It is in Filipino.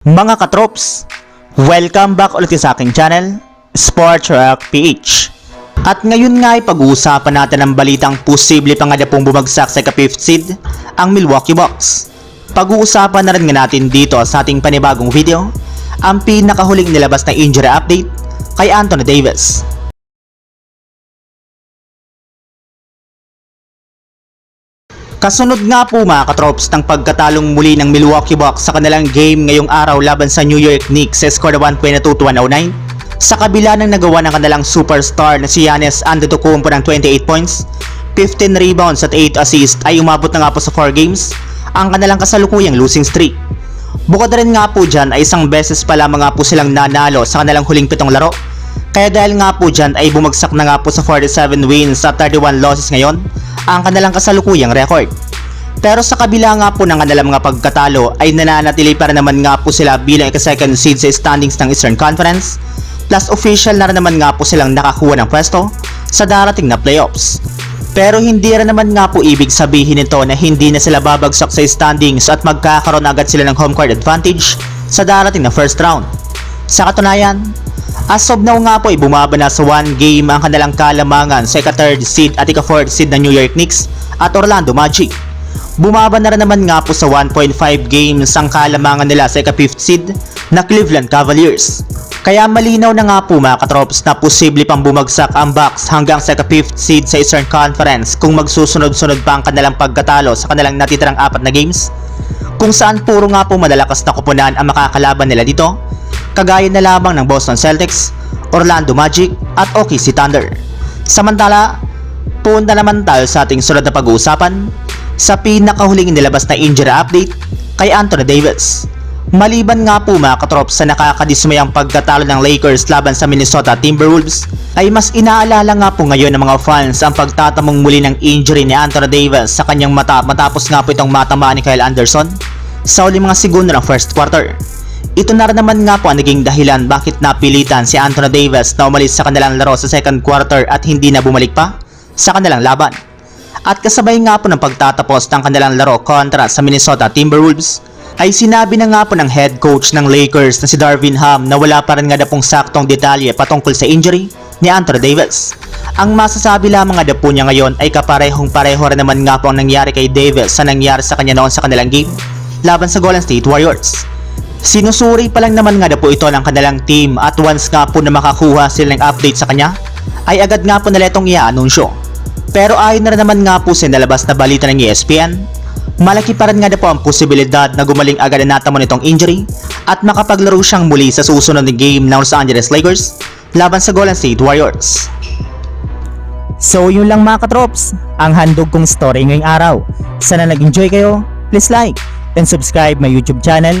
Mga katrops, welcome back ulit sa aking channel, Sports Rock PH. At ngayon nga ay pag-uusapan natin ang balitang posible pa nga na pong bumagsak sa ka-5th seed, ang Milwaukee Bucks. Pag-uusapan na rin nga natin dito sa ating panibagong video, ang pinakahuling nilabas na injury update kay Anthony Davis. Kasunod nga po mga katrops ng pagkatalong muli ng Milwaukee Bucks sa kanilang game ngayong araw laban sa New York Knicks sa score na 122-109 sa kabila ng nagawa ng kanilang superstar na si Giannis Antetokounmpo ng 28 points, 15 rebounds at 8 assists ay umabot na nga po sa 4 games ang kanilang kasalukuyang losing streak. Bukod rin nga po dyan ay isang beses pa lamang nga po silang nanalo sa kanilang huling pitong laro kaya dahil nga po dyan ay bumagsak na nga po sa 47 wins at 31 losses ngayon ang kanilang kasalukuyang record. Pero sa kabila nga po ng kanilang mga pagkatalo ay nananatili pa naman nga po sila bilang ika-second seed sa standings ng Eastern Conference plus official na rin naman nga po silang nakakuha ng pwesto sa darating na playoffs. Pero hindi rin naman nga po ibig sabihin nito na hindi na sila babagsak sa standings at magkakaroon agad sila ng home court advantage sa darating na first round. Sa katunayan, as of now nga po ay bumaba na sa one game ang kanilang kalamangan sa ika-third seed at ika-fourth seed na New York Knicks at Orlando Magic. Bumaba na rin naman nga po sa 1.5 games ang kalamangan nila sa ika-fifth seed na Cleveland Cavaliers. Kaya malinaw na nga po mga katrops na posible pang bumagsak ang Bucks hanggang sa ika-fifth seed sa Eastern Conference kung magsusunod-sunod pa ang kanilang pagkatalo sa kanilang natitirang apat na games kung saan puro nga po malalakas na kupunan ang makakalaban nila dito kagaya na lamang ng Boston Celtics, Orlando Magic at OKC Thunder. Samantala, punta naman tayo sa ating sunod na pag-uusapan sa pinakahuling inilabas na injury update kay Anthony Davis. Maliban nga po mga katrops sa nakakadismayang pagkatalo ng Lakers laban sa Minnesota Timberwolves, ay mas inaalala nga po ngayon ng mga fans ang pagtatamong muli ng injury ni Anthony Davis sa kanyang mata matapos nga po itong matamaan ni Kyle Anderson sa uling mga segundo ng first quarter. Ito na rin naman nga po ang naging dahilan bakit napilitan si Anthony Davis na umalis sa kanilang laro sa second quarter at hindi na bumalik pa sa kanilang laban. At kasabay nga po ng pagtatapos ng kanilang laro kontra sa Minnesota Timberwolves, ay sinabi na nga po ng head coach ng Lakers na si Darvin Ham na wala pa rin nga na pong saktong detalye patungkol sa injury ni Anthony Davis. Ang masasabi lamang nga po niya ngayon ay kaparehong pareho rin naman nga po ang nangyari kay Davis sa nangyari sa kanya noon sa kanilang game laban sa Golden State Warriors. Sinusuri pa lang naman nga na po ito ng kanilang team at once nga po na makakuha sila ng update sa kanya, ay agad nga po nila itong i-anunsyo. Pero ayon na naman nga po sa nalabas na balita ng ESPN, malaki pa rin nga na po ang posibilidad na gumaling agad na natamo nitong injury at makapaglaro siyang muli sa susunod na game ng Los Angeles Lakers laban sa Golden State Warriors. So yun lang mga katrops, ang handog kong story ngayong araw. Sana nag-enjoy kayo, please like and subscribe my YouTube channel,